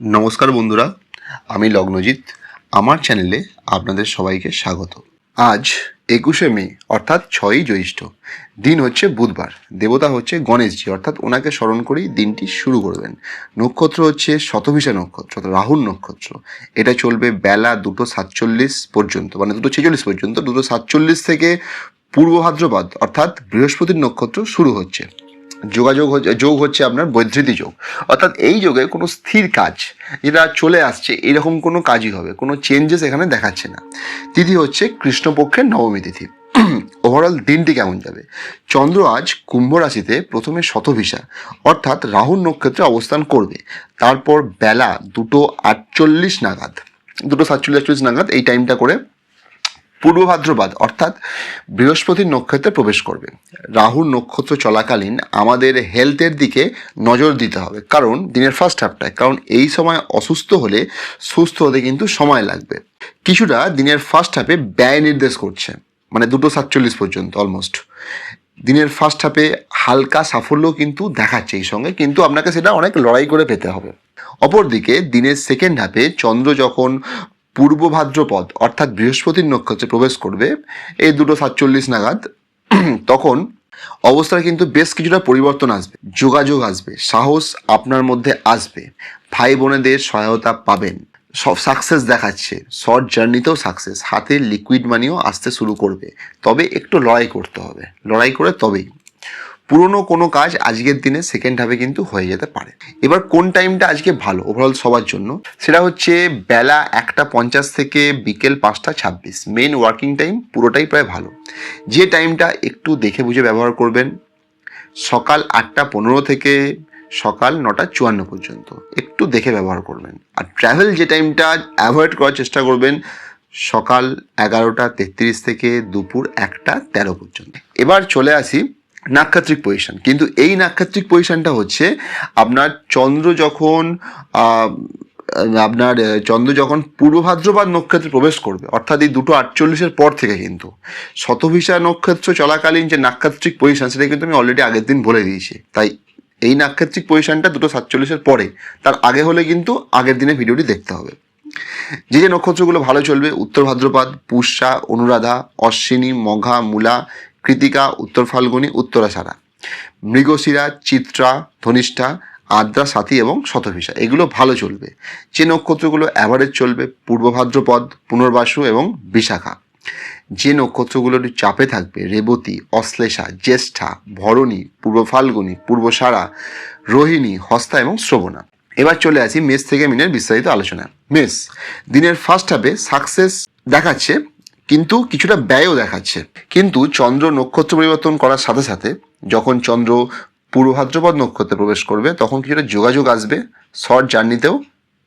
নমস্কার বন্ধুরা, আমি লগ্নজিৎ। আমার চ্যানেলে আপনাদের সবাইকে স্বাগত। আজ একুশে মে, অর্থাৎ ছয়ই জ্যৈষ্ঠ। দিন হচ্ছে বুধবার, দেবতা হচ্ছে গণেশজি, অর্থাৎ ওনাকে স্মরণ করেই দিনটি শুরু করবেন। নক্ষত্র হচ্ছে শতভিষা নক্ষত্র, অর্থাৎ রাহুল নক্ষত্র। এটা চলবে বেলা দুটো সাতচল্লিশ পর্যন্ত মানে দুটো ছেচল্লিশ পর্যন্ত, দুটো সাতচল্লিশ থেকে পূর্ব ভাদ্রপদ, অর্থাৎ বৃহস্পতির নক্ষত্র শুরু হচ্ছে। যোগাযোগ যোগ হচ্ছে আপনার বৈধৃতি যোগ। অর্থাৎ এই যোগে কোনো স্থির কাজ যেটা চলে আসছে, এরকম কোনো কাজই হবে, কোনো চেঞ্জেস এখানে দেখাচ্ছে না। তিথি হচ্ছে কৃষ্ণপক্ষের নবমী তিথি। ওভারঅল দিনটি কেমন যাবে? চন্দ্র আজ কুম্ভ রাশিতে প্রথমে শতভিসা, অর্থাৎ রাহুল নক্ষত্রে অবস্থান করবে। তারপর বেলা দুটো আটচল্লিশ নাগাদ। দুটো সাতচল্লিশ আটচল্লিশ নাগাদ এই টাইমটা করে পূর্ব ভাদ্রপদ অর্থাৎ বৃহস্পতির নক্ষত্রে প্রবেশ করবে। রাহুর নক্ষত্র চলাকালীন আমাদের হেলথের দিকে নজর দিতে হবে, কারণ দিনের ফার্স্ট হাফটায় কারণ এই সময় অসুস্থ হলে সুস্থ হতে কিন্তু সময় লাগবে। কিছুটা দিনের ফার্স্ট হাফে ব্যয় নির্দেশ করছে মানে দুটো সাতচল্লিশ পর্যন্ত অলমোস্ট দিনের ফার্স্ট হাফে হালকা সাফল্য কিন্তু দেখাচ্ছে এই সঙ্গে, কিন্তু আপনাকে সেটা অনেক লড়াই করে পেতে হবে। অপরদিকে দিনের সেকেন্ড হাফে চন্দ্র যখন পূর্ব ভাদ্রপদ, অর্থাৎ বৃহস্পতির নক্ষত্রে প্রবেশ করবে, এই দুটো সাতচল্লিশ নাগাদ, তখন অবস্থায় কিন্তু বেশ কিছুটা পরিবর্তন আসবে, যোগাযোগ আসবে, সাহস আপনার মধ্যে আসবে, ভাই বোনেদের সহায়তা পাবেন। সব সাকসেস দেখাচ্ছে শর্ট জার্নিতেও সাকসেস হাতে লিকুইড মানিও আসতে শুরু করবে, তবে একটু লড়াই করতে হবে, লড়াই করে তবেই। পুরনো কোনো কাজ আজকের দিনে সেকেন্ড হাফে কিন্তু হয়ে যেতে পারে। এবার কোন টাইমটা আজকে ভালো ওভারঅল সবার জন্য? সেটা হচ্ছে বেলা একটা পঞ্চাশ থেকে বিকেল পাঁচটা ছাব্বিশ। মেন ওয়ার্কিং টাইম পুরোটাই প্রায় ভালো। যে টাইমটা একটু দেখে বুঝে ব্যবহার করবেন, সকাল আটটা পনেরো থেকে সকাল নটা চুয়ান্ন পর্যন্ত। একটু দেখে ব্যবহার করবেন। আর ট্রাভেল যে টাইমটা অ্যাভয়েড করার চেষ্টা করবেন, সকাল এগারোটা তেত্রিশ থেকে দুপুর একটা তেরো পর্যন্ত। এবার চলে আসি নাক্ষত্রিক পজিশন কিন্তু এই নাক্ষত্রিক পজিশনটা হচ্ছে আপনার চন্দ্র যখন আপনার চন্দ্র যখন পূর্ব ভাদ্রপদ নক্ষত্রে প্রবেশ করবে, অর্থাৎ এই দুটো আটচল্লিশের পর থেকে কিন্তু শতভিসা নক্ষত্র চলাকালীন যে নাক্ষত্রিক পজিশন সেটা কিন্তু আমি অলরেডি আগের দিন বলে দিয়েছি। তাই এই নাক্ষত্রিক পজিশনটা দুটো সাতচল্লিশের পরে, তার আগে হলে কিন্তু আগের দিনে ভিডিওটি দেখতে হবে। যে যে নক্ষত্রগুলো ভালো চলবে, উত্তর ভাদ্রপদ, পুষ্যা, অনুরাধা, অশ্বিনী, মঘা, মূলা কৃতিকা, উত্তর ফাল্গুনী উত্তরাষাঢ়া মৃগশিরা, চিত্রা, ধনিষ্ঠা, আদ্রা, সাথী এবং শতভিসা, এগুলো ভালো চলবে। যে নক্ষত্রগুলো অ্যাভারেজ চলবে, পূর্ব ভাদ্রপদ, পুনর্বাসু এবং বিশাখা। যে নক্ষত্রগুলো একটু চাপে থাকবে, রেবতী, অশ্লেষা, জ্যেষ্ঠা, ভরণী, পূর্ব ফাল্গুনী পূর্বসারা রোহিণী, হস্তা এবং শ্রবণা। এবার চলে আসি মেষ থেকে মিনের বিস্তারিত আলোচনা মেষ, দিনের ফার্স্ট হাফে সাকসেস দেখাচ্ছে কিন্তু কিছুটা ব্যয়ও দেখাচ্ছে। কিন্তু চন্দ্র নক্ষত্র পরিবর্তন করার সাথে সাথে যখন চন্দ্র পূর্ব ভাদ্রপদ নক্ষত্রে প্রবেশ করবে, তখন কিছুটা যোগাযোগ আসবে, শর্ট জার্নিতেও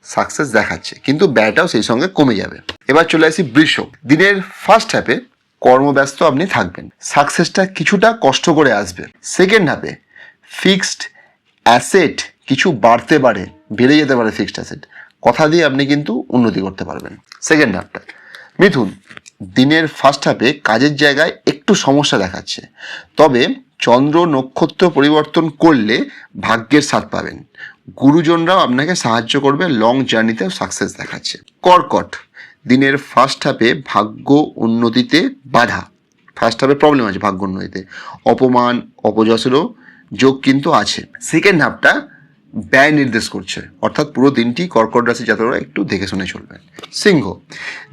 সাকসেস দেখাচ্ছে। কিন্তু ব্যয়টাও সেই সঙ্গে কমে যাবে। এবার চলে আসি বৃষ। দিনের ফার্স্ট হ্যাপে কর্মব্যস্ত আপনি থাকবেন। সাকসেসটা কিছুটা কষ্ট করে আসবে। সেকেন্ড হাফে ফিক্সড অ্যাসেট কিছু বাড়তে পারে, বেড়ে যেতে পারে ফিক্সড অ্যাসেট কথা দিয়ে আপনি কিন্তু উন্নতি করতে পারবেন। সেকেন্ড হাফটা মিথুন দিনের ফার্স্ট হাফে কাজের জায়গায় একটু সমস্যা দেখাচ্ছে। তবে চন্দ্র নক্ষত্র পরিবর্তন করলে ভাগ্যের স্বাদ পাবেন। গুরুজনরাও আপনাকে সাহায্য করবে লং জার্নিতেও সাকসেস দেখাচ্ছে। কর্কট, দিনের ফার্স্ট হাফে ভাগ্য উন্নতিতে বাধা। ফার্স্ট হাফে প্রবলেম আছে ভাগ্য উন্নতিতে। অপমান অপযশেরও যোগ কিন্তু আছে। সেকেন্ড হাফটা ব্যয় নির্দেশ করছে। অর্থাৎ পুরো দিনটি কর্কট রাশি জাতকরা একটু দেখে শুনে চলবেন। সিংহ,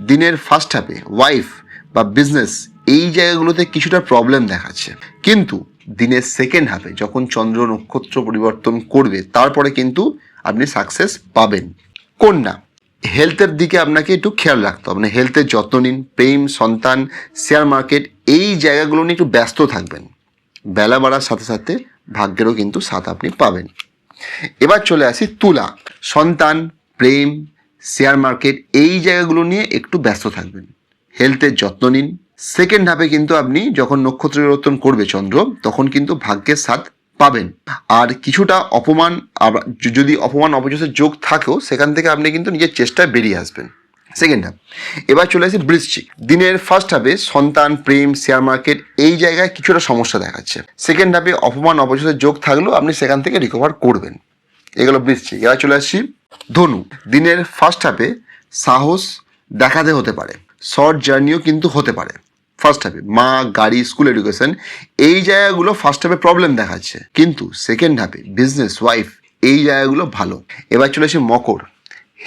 দিনের ফার্স্ট হাফে ওয়াইফ বা বিজনেস এই জায়গাগুলোতে কিছুটা প্রবলেম দেখাচ্ছে। কিন্তু দিনের সেকেন্ড হাফে যখন চন্দ্র নক্ষত্র পরিবর্তন করবে, তারপরে কিন্তু আপনি সাকসেস পাবেন। কন্যা হেলথের দিকে আপনাকে একটু খেয়াল রাখতে হবে। মানে হেলথের যত্ন নিন, প্রেম, সন্তান শেয়ার মার্কেট এই জায়গাগুলো নিয়ে একটু ব্যস্ত থাকবেন। বেলা বাড়ার সাথে সাথে ভাগ্যেরও কিন্তু সাথ আপনি পাবেন। এবার চলে আসি তুলা। সন্তান, প্রেম শেয়ার মার্কেট এই জায়গাগুলো নিয়ে একটু ব্যস্ত থাকবেন। হেলথের যত্ন নিন। সেকেন্ড হাফে কিন্তু আপনি যখন নক্ষত্র পরিবর্তন করবে চন্দ্র, তখন কিন্তু ভাগ্যের সাথ পাবেন। আর কিছুটা অপমান যদি অপমান অপচয়ের যোগ থাকেও, সেখান থেকে আপনি কিন্তু নিজের চেষ্টায় বেরিয়ে আসবেন। সেকেন্ড হাফ এবার চলে আসি বৃশ্চিক দিনের ফার্স্ট হাফে সন্তান, প্রেম শেয়ার মার্কেট এই জায়গায় কিছুটা সমস্যা দেখাচ্ছে। সেকেন্ড হাফে অপমান অপযশের যোগ থাকলেও আপনি সেখান থেকে রিকভার করবেন। এগুলো বৃশ্চিক এবার চলে আসছি ধনু। দিনের ফার্স্ট হাফে সাহস দেখাতে হতে পারে। শর্ট জার্নিও কিন্তু হতে পারে। ফার্স্ট হাফে মা, গাড়ি স্কুল এডুকেশন এই জায়গাগুলো ফার্স্ট হাফে প্রবলেম দেখাচ্ছে। কিন্তু সেকেন্ড হাফে বিজনেস ওয়াইফ এই জায়গাগুলো ভালো। এবার চলে আসি মকর।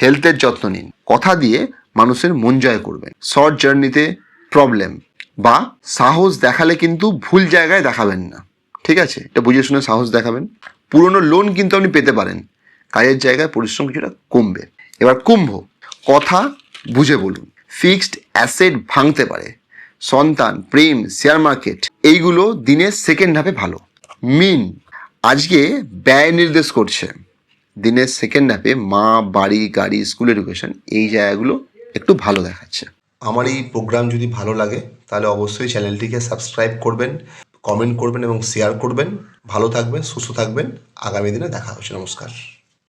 হেলথের যত্ন নিন। কথা দিয়ে মানুষের মন জয় করবেন শর্ট জার্নিতে প্রবলেম বা সাহস দেখালে কিন্তু ভুল জায়গায় দেখাবেন না। ঠিক আছে? এটা বুঝে শুনে সাহস দেখাবেন। পুরনো লোন কিন্তু আপনি পেতে পারেন। কাজের জায়গায় পরিশ্রম কিছুটা কমবে। এবার কুম্ভ। কথা বুঝে বলুন। ফিক্সড অ্যাসেট ভাঙতে পারে। সন্তান, প্রেম শেয়ার মার্কেট এইগুলো দিনের সেকেন্ড হাফে ভালো। মিন আজকে ব্যয় নির্দেশ করছে। দিনের সেকেন্ড হ্যাপে মা, বাড়ি, গাড়ি স্কুল এডুকেশন এই জায়গাগুলো একটু ভালো দেখাচ্ছে। আমার এই প্রোগ্রাম যদি ভালো লাগে, তাহলে অবশ্যই চ্যানেলটিকে সাবস্ক্রাইব করবেন কমেন্ট করবেন এবং শেয়ার করবেন। ভালো থাকবেন, সুস্থ থাকবেন। আগামী দিনে দেখা হচ্ছে। নমস্কার।